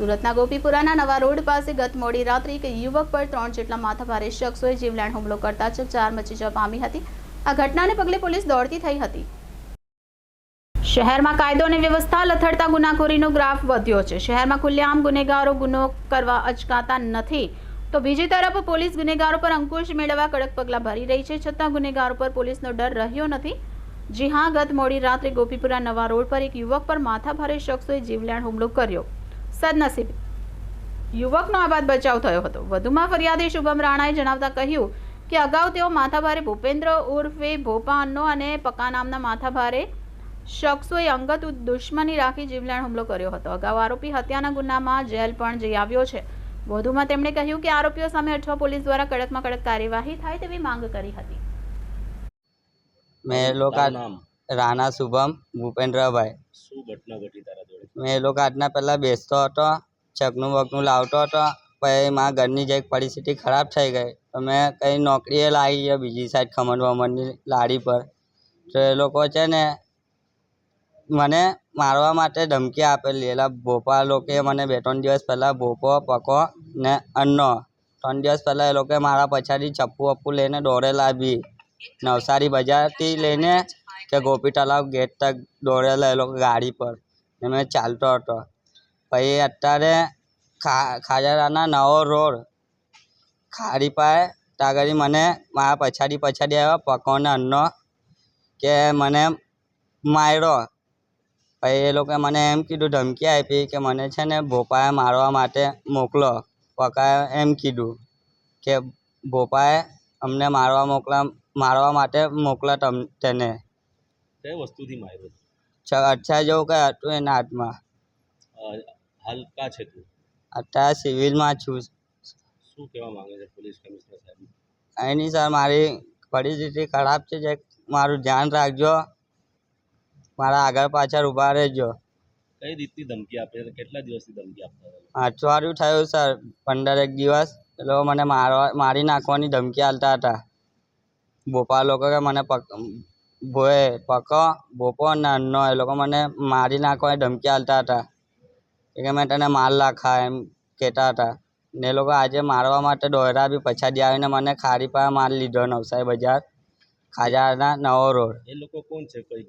સુરતના ગોપીપુરાના નવા રોડ પાસે ગત મોડી રાત્રે એક યુવક પર ત્રણ જેટલા માથાભારે શખ્સોએ જીવલેણ હુમલો કરતા ચકચાર મચી જવા પામી હતી. આ ઘટનાને પગલે પોલીસ દોડતી થઈ હતી. શહેરમાં કાયદો અને વ્યવસ્થા લથડતા ગુનાખોરીનો ગ્રાફ વધ્યો છે. શહેરમાં ખુલ્લેઆમ ગુનેગારો ગુનો કરવા અચકાતા નથી. તો બીજી તરફ પોલીસ ગુનેગારો પર અંકુશ મેળવવા કડક પગલાં ભરી રહી છે. છતાં ગુનેગારો પર પોલીસનો ડર રહ્યો નથી. જી હા, ગત મોડી રાત્રે ગોપીપુરા નવા રોડ પર એક યુવક પર માથાભારે શખ્સોએ જીવલેણ હુમલો કર્યો. સદનસીબે. યુવકનો આ બાદ બચાવ થયો હતો. વધુમાં ફરિયાદી શુભમ રાણાએ જણાવતા કહ્યું કે અગાઉ તેઓ માથાભારે ભૂપેન્દ્ર ઉર્ફે ભોપાનો અને પકા નામના માથાભારે શખ્સોએ અંગત દુશ્મની રાખી જીવલેણ હુમલો કર્યો હતો. અગાઉ આરોપી હત્યાના ગુનામાં જેલ પણ જઈ આવ્યો છે. વધુમાં તેમણે કહ્યું કે આરોપીઓ સામે અઠવા પોલીસ દ્વારા કડકમાં કડક કાર્યવાહી થાય તેવી માંગ કરી હતી. મેં લોકો રાણા શુભમ ભૂપેન્દ્રભાઈ. શું ઘટના ઘટી તારા મેં એ લોકો આજના પહેલાં બેસતો હતો ચકનું બકનું લાવતો હતો, પછી મારા ઘરની જે પરિસ્થિતિ ખરાબ થઈ ગઈ, તો મેં કંઈ નોકરીએ લાવી ગયો બીજી સાઈડ ખમણ વમણની લારી પર. તો એ લોકો છે ને, મને મારવા માટે ધમકી આપેલી. એટલે ભોપા લોકોએ મને બે ત્રણ દિવસ પહેલાં ભોપો, પકો ને અન્નો, ત્રણ દિવસ પહેલાં એ લોકોએ મારા પછાડી ચપ્પુ અપ્પુ લઈને દોડેલા બી નવસારી બજારથી લઈને કે ગોપી તલાવ ગેટ તક દોડેલા એ લોકો ગાડી પર. ને મેં ચાલતો હતો. પછી અત્યારે ખા, ખાજરાના નવો રોડ. ખાડી પાસે ત્યાં આગળ મને મારા પછાડી પછાડી આવ્યો પકોને અન્નો કે મને માર્યો. પછી એ લોકોએ મને એમ કીધું, ધમકી આપી કે મને છે ને ભોપાએ મારવા માટે મોકલો. પકાએ એમ કીધું કે ભોપાએ અમને મારવા મોકલા, મારવા માટે મોકલા તમ, તેને. કઈ વસ્તુથી માર્યો? અચ્છા જેવું કંઈ હતું એના હાથમાં. હાલ કા છે તું. અત્યારે સિવિલમાં છું. શું કહેવા માંગે છે પોલીસ કમિશનર સાહેબ? એની સર મારી પરિસ્થિતિ ખરાબ છે જે મારું ધ્યાન રાખજો. મારા આગળ પાછળ ઊભા રહેજો. કઈ રીતની ધમકી આપે છે? કેટલા દિવસથી ધમકી આપતા અઠવાડિયું થયું સર પંદર એક દિવસ. એટલે મને મારવા મારી નાખવાની ધમકી આપતા હતા. ભોપાલ લોકો કે મને પક ભોએ પકો, ભોપો અન્નો એ લોકો મને મારી નાખવા ધમકી આલતા હતા. કે મેં તને માર નાખા એમ કહેતા હતા. ને એ લોકો આજે મારવા માટે દોયરા બી પછાડી આવીને મને ખારી પાસે માર લીધો નવસારી બજાર, ખાજાના નવો રોડ. એ લોકો કોણ છે કોઈ